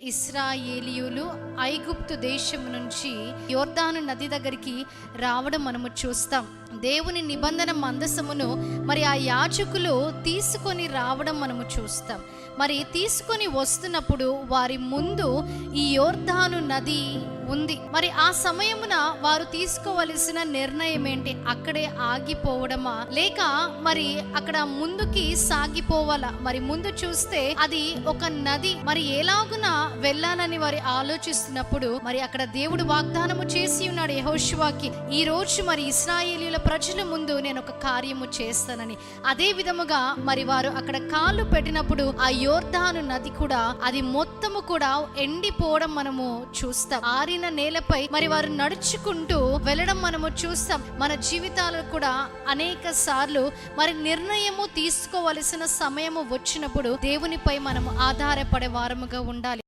ఇస్రాయేలీయులు ఐగుప్తు దేశం నుంచి యోర్దాను నది దగ్గరికి రావడం మనము చూస్తాం. దేవుని నిబంధన మందసమును మరి ఆ యాజకులు తీసుకొని రావడం మనము చూస్తాం. మరి తీసుకొని వస్తున్నప్పుడు వారి ముందు ఈ యోర్ధాను నది ఉంది. మరి ఆ సమయమున వారు తీసుకోవలసిన నిర్ణయం ఏంటి? అక్కడే ఆగిపోవడమా? లేక మరి అక్కడ ముందుకి సాగిపోవాలా? మరి ముందు చూస్తే అది ఒక నది. మరి ఎలాగున వెళ్ళాలని వారి ఆలోచిస్తున్నప్పుడు మరి అక్కడ దేవుడు వాగ్దానము చేసి ఉన్నాడు యహోశివాకి ఈ రోజు మరి ఇస్రాయేలీల ప్రజల ముందు నేను ఒక కార్యము చేస్తానని. అదే విధముగా మరి వారు అక్కడ కాళ్ళు పెట్టినప్పుడు ఆ యోర్ధాను నది కూడా అది మొత్తము కూడా ఎండిపోవడం మనము చూస్తాం. ఆరిన నేలపై మరి వారు నడుచుకుంటూ వెళ్ళడం మనము చూస్తాం. మన జీవితాలు కూడా అనేక సార్లు మరి నిర్ణయము తీసుకోవలసిన సమయము వచ్చినప్పుడు దేవునిపై మనము ఆధారపడే వారముగా ఉండాలి.